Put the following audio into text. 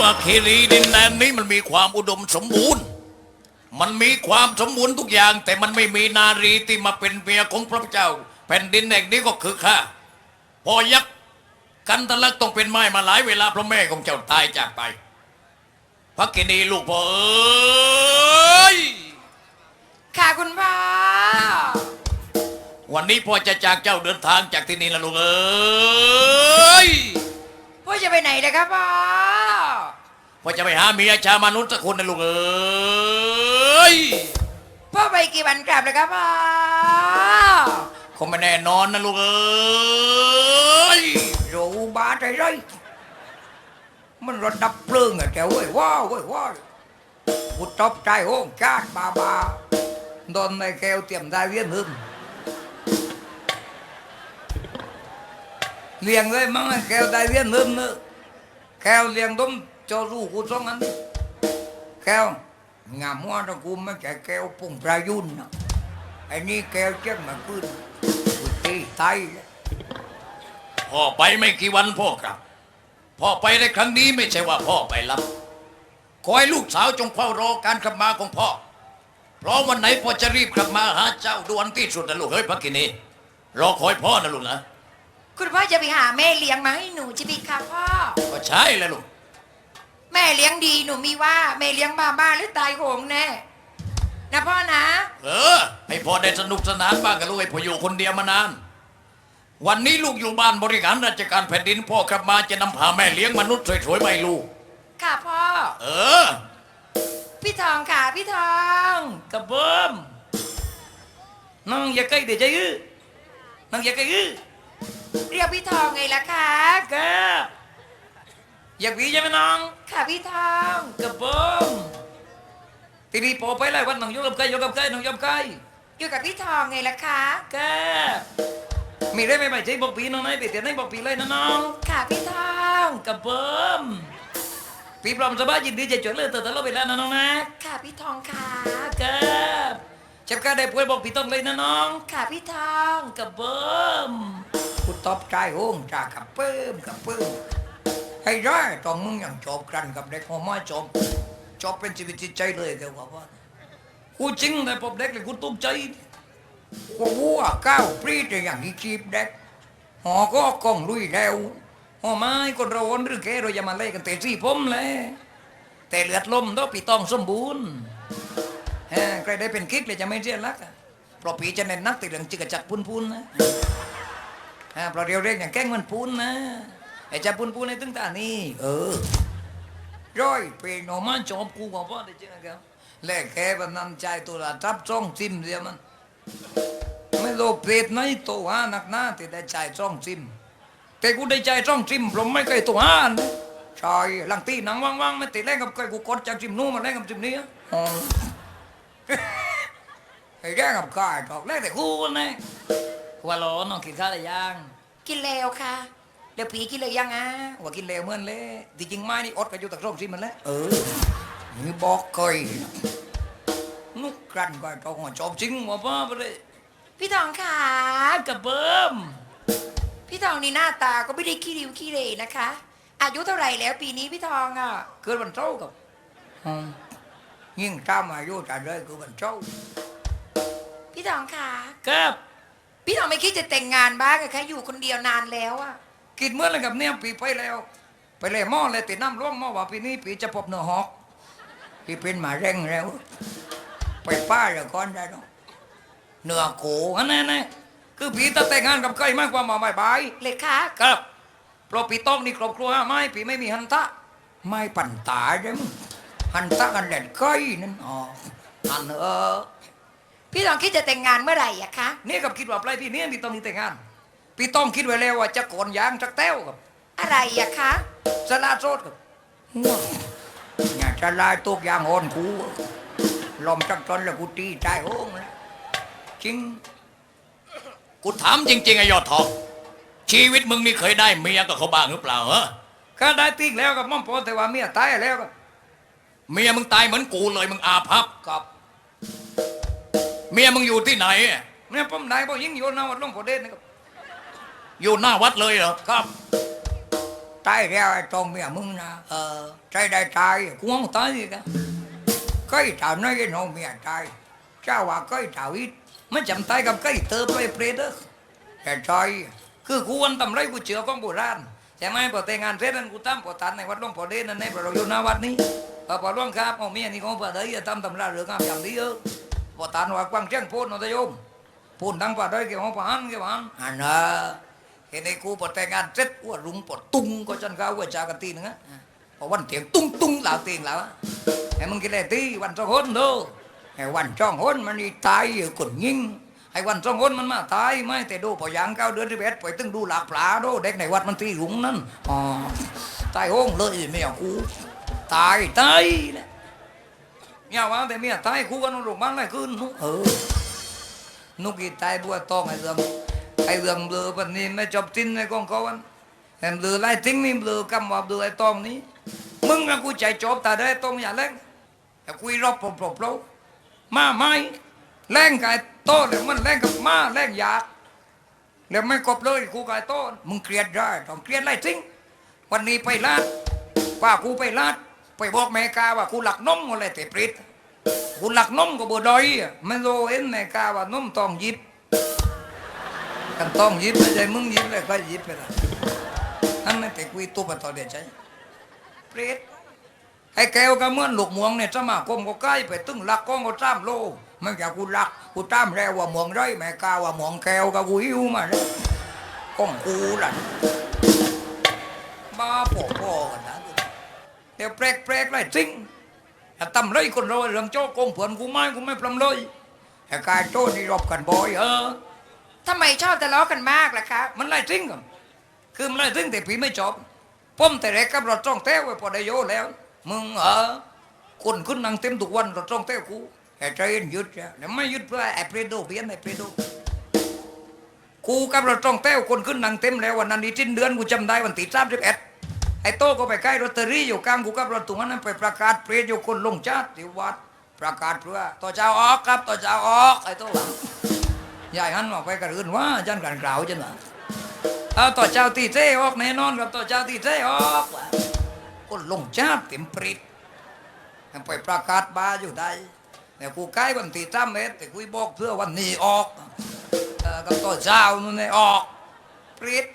ว่าเครีดินแดนนี้มันมีความอุดมสมบูรณ์ มันมีความสมบูรณ์ทุกอย่าง แต่มันไม่มีนารีที่มาเป็นเมียของพระเจ้า แผ่นดินแห่งนี้ก็คือข้าพอยักษ์กันทะลักต้องเป็นไม้มาหลายเวลาเพราะแม่ของเจ้าตายจากไปพระกินีลูกพ่อเอ้ยค่ะคุณพ่อ วันนี้พ่อจะจากเจ้าเดินทางจากที่นี่ละลูกเอ้ย พ่อจะไปไหนนะครับพ่อพ่อจะไปหาเมียชาวมนุษย์สักคนนะลูกเอ้ยพ่อไปกี่วันกลับนะครับพ่อคงไม่แน่นอนนะลูกเอ้ยรู้บ้าใจไรมันรถดับเพลิงอะแกเว้ยว้าวเว้ยว้าวกูตบใจโอ้งจาดบาบาโดนในแก้วเตรียมได้เวียนหึง เลี้ยงเลยมั้งแก้วได้เวียนหึงเนอะแก้วเลี้ยงต้มจอลูกกูสองอันนี้แก้วงามว่าตะกูไม่ใช่แก้วปุ่งประยุนนะไอ้นี่แก้วเจ้ามาขึ้นกูตีไตเลยพ่อไปไม่กี่วันพ่อกลับ พ่อไปในครั้งนี้ไม่ใช่ว่าพ่อไปรับขอให้ลูกสาวจงเฝ้ารอการกลับมาของพ่อ เพราะวันไหนพ่อจะรีบกลับมาหาเจ้าด่วนที่สุดนะลูกเฮ้ยพักกินีรอคอยพ่อนะลูกนะ คุณพ่อจะไปหาแม่เลี้ยงมาให้หนูจะไปค่ะพ่อ ก็ใช่แล้วลูกแม่เลี้ยงดีหนูมีว่าแม่เลี้ยงบ้าบ้าหรือตายโหงแน่นะพ่อนะ เออ ให้พ่อได้สนุกสนานบ้างกับลูกไอ้พ่ออยู่คนเดียวมานาน วันนี้ลูกอยู่บ้านบริหารราชการแผ่นดินพ่อกลับมาจะนำพาแม่เลี้ยงมนุษย์สวยๆมาให้ลูก ค่ะพ่อ เออ พี่ทองค่ะพี่ทองกระเบิ่มน้องอย่าใกล้เดี๋ยวจะยื้อน้องอย่าใกล้ยื้อเรียก พี่ทองไงล่ะคะแกอยากหวีใช่ไหมน้องค่ะพี่ทองกระเบิ่มทีนี้พอไปไล่วันน้องยกกับใครยกกับใครน้องยกกับใครอยู่กับพี่ทองไงล่ะคะแกมีได้ไหมไม่ใช่บอกปีน้องไหนไปเตียนไหนบอกปีเลยนะน้องค่ะพี่ทองกระเบิ่มปีปลอมสบายยินดีจะช่วยเหลือเธอตลอดเวลานะน้องนะค่ะพี่ทองค่ะแกเจ็บกาได้ป่วยบอกพี่ต้องเลยนะน้องค่ะพี่ทองกระเบิ่มกู ตบใจโหงจากับเปิ้มกับเปิ้มให้ได้ตอนมึงยังจบกันกับเด็กหัวไม้จบจบเป็นชีวิตจิตใจเลยเดี๋ยวว่าว่ากูจริงแต่พบเด็กเลยกูตกใจกูวัวก้าวปรีดอย่างที่จีบเด็กหอก็กองลุยแล้วโอ้ไม่คนเราวนหรือแกเราอย่ามาเล่กันแต่สี่ผมเลยแต่เลือดลมต้องปีตองสมบูรณ์ฮะใครได้เป็นกิ๊กเลยจะไม่เสียรักอะเพราะปีจะเน้นนักติดเรื่องจิกจักปุนปุนๆนะ ฮะเพราะเรียวเรียกอย่างแก้งมันปุนนะไอ้จะปุนปุนในตึงตานี่เออร้อยเป็เป็นนออกมาจอบกูกับพ่อได้เจอกันแลกแค่บันนันใจตัวละทับจ้องซิมเดียวมัน ไม่โลเพศไหนตัวหานักหน้าที่ได้ใจจ้องซิม แต่กูได้ใจจ้องจิมผมไม่เคยตัวอ่านใช่หลังตีหนังว่างๆไม่ติดแรงกับใครกูกดจากจิมนู้นมาแรงกับจิมนี้ไอ้แกกับกายดอกแรกแต่กูนะ ว่าหลอน้องกินข้าวได้ยัง กินแล้วค่ะ เดี๋ยวผีกินเลยยังอะว่ากินแล้วเหมื่อนเลยที่จริงไม้นี่อดกันอยู่ตะกร้องซิมมันแล้วเออนี่บอกเคยนุกกันก็ต้องหัวจจบบจริงว่าพ่อไปเลยพี่ทองค่ะกระเบิ่มพี่ทองนี่หน้าตาก็ไม่ได้ขี้ริ้วขี้เหร่นะคะ อายุเท่าไหร่แล้วปีนี้พี่ทองอะเกิดวันเสาร์กับอืมยิ่งตามอายุจะเลยคือวันเจ้าพี่ทองค่ะ ครับ พี่ทองไม่คิดจะแต่งงานบ้างเหรอคะอยู่คนเดียวนานแล้วอะกินเมื่อไรกับเนี่ยปีไปแล้ว ไปเลยหม้อเลยติดน้ำร่วงหม้อว่าปีนี้ปีจะพบเนื้อหอกพี่เป็นหมาเร่งแล้ว ไปป้าเดี๋ยวก่อนได้เนาะเนื้อโกอันนั้นนะคือปีตั้งแต่งงานกับใครมากกว่ามาบายบายเลยคะๆครับเพราะปีต้องนี่ครอบครัวไม่ปีไม่มีหันตะ ไม่ปั่นตาใช่ไหมยหันตากันแหลนก้อยนั่นอ๋อหันเออ พี่ทองคิดจะแต่งงานเมื่อไหร่อะคะนี่กับคิดว่าปลายปีนี้ปีต้องมีแต่งงานปีต้องคิดไว้แล้วว่าจะโกนยางจักแต้วกับอะไรอะคะสลาโซดกับอย่าจะลายตุกยางโอนกูลมจักจนแล้วกูตีใจโอ้งเลยจริงกูถามจริงๆไอ้ยอดทองชีวิตมึงนี่เคยได้เมียกับเขาบ้างหรือเปล่าเหรอข้าได้ติ๊กแล้วกับม่อมพอแต่ว่าเมียตายแล้วกับเมียมึงตายเหมือนกูเลยมึงอาภัพกับเมียมึงอยู่ที่ไหนเนี่ยผมได้บ่ยิงโยนเอาวัดหลวงพ่อเด่นนะครับอยู่หน้าวัดเลยเหรอครับตายแล้วไอ้ตองเมียมึงนะเออใจได้ตายกูงตายอีกอะใกล้ถามน้อยไอ้น้องเมียตายเจ้าว่าใกล้ถามอีกมันจำตายกับใกล้เติบไปเปรตเด้อแต่ใจคือกูวันทำไรกูเชื่อของโบราณใช่ไหมพอแต่งงานเสร็จนั้นกูตั้มพอตันในวัดหลวงพ่อเด่นนั่นในพระเราอยู่หน้าวัดนี้พอพอหลวงครับเอาเมียนี่ของพระเดยทำตำราเรื่องงามอย่างนี้เออ พอตันว่ากว้างเชียงโพนนโยมพูนทั้งพระเดยเกี่ยวกับพันเกี่ยวกับพระหันอันนะเห็นไอ้กูพอแต่งงานเสร็จว่ารุงปอดตุ้งก็จนก้าวว่าจากันตีนึงอะพอวันเตียงตุ้งตุ้งหลาเตียงหลาอะไอ้มึงกินอะไรตีวันสองคนเด้อไอ้วันจ้องหนมันนี่ตายอยู่คนยิงไอ้วันสองคนมันมาตายไม่แต่ดูพอยางเก้าเดือนที่เบ็ดไปตึงดูหลากปลาดูเด็กในวัดมันตีหุงนั่นอ๋อตายโห้งเลยเมียกูตายตายเลย เมียว่าแต่เมียตายกูกันโรงพยาบาลอะไรขึ้นนุเออนุกอีตายบัวตองไอ้เรื่องไอ้เรื่องเบลือปันนี้ไม่จบทิ้นในกองเขาวันแต่เบลือไล่ทิ้งนี่เบลือกำว่าเบลือไอ้ตองนี้ มึงกับกูใจจบแต่ได้ตองอย่าเล่นแต่คุยรอบปลบปลบมาไม่แรงกับไอ้โต้เลยมันแรงกับมาแรงอยากแล้วไม่กบเลยกูกับไอ้โต้มึงเครียดได้ต้องเครียดไล่ทิ้งวันนี้ไปลาดว่ากูไปลาด ไปบอกแม่กาว่ากูหลักนมอะไรแต่ปริดกูหลักนมก็บ่ดอยอะไม่รู้เห็นในกาว่านมต้องยิบกันต้องยิบไม่ใช่มึงยิบเลยก็ยิบไปละนั่นไม่แต่คุยตัวปต่อเดียใจเปริตไอ้แก้วก็เหมือนลูกหมวงเนี่ยสมาคมก็ใกล้ไปตึงหลักก้องก็จ้ามโลไม่อยากกูหลักกูจ้ามแล้วว่าหมวงไรแม่กาว่าหมวงแก้วก็กูหิวมาแล้วก้องกูล่ะบ้าพอๆกันนะ เดี๋ยวแปลกๆไรจริงถ้าตำไรคนเราเรื่องโจ้โกงเผื่อนกูไม่กูไม่ปลำเลยไอ้กายโจ้นี่รบกันบ่อยเออทำไมชอบทะเลาะกันมากล่ะครับมันไล่ทิ้งกันคือมันไล่ทิ้งแต่พี่ไม่จบผมแต่แรกกับรถจ้องเต้วไว้พอได้โยแล้ว มึงเออคนขึ้นนั่งเต็มทุกวันรถจ้องเต้วกูไอ้ใจเย็นหยุดจ้ะแล้วไม่หยุดเพื่อไอ้เปรโดเบียนไอ้เปรโดกูกับรถจ้องเต้วคนขึ้นนั่งเต็มแล้ววันนั้นอีสิ้นเดือนกูจำได้วันที่สามสิบเอ็ด ไอ้โต้ก็ไปใกล้รถเตอรี่อยู่กลางกูกับรถตรงนั้นไปประกาศเปรตอยู่คนลงชาติที่วัดประกาศเพื่อต่อเจ้าออกครับต่อเจ้าออกไอ้โต้ว่ายายหันออกไปกระอื่นว่าจันกันกล่าวจันว่าเอาต่อเจ้าตีเจ้ออกแน่นอนกับต่อเจ้าตีเจ้ออกว่ะก็ลงชาติเต็มปริดยังไปประกาศบาอยู่ได้แต่กูใกล้วันที่จ้าเมตรแต่กูบอกเพื่อวันนี้ออกเออกับต่อเจ้านู่นนี่ออกปริด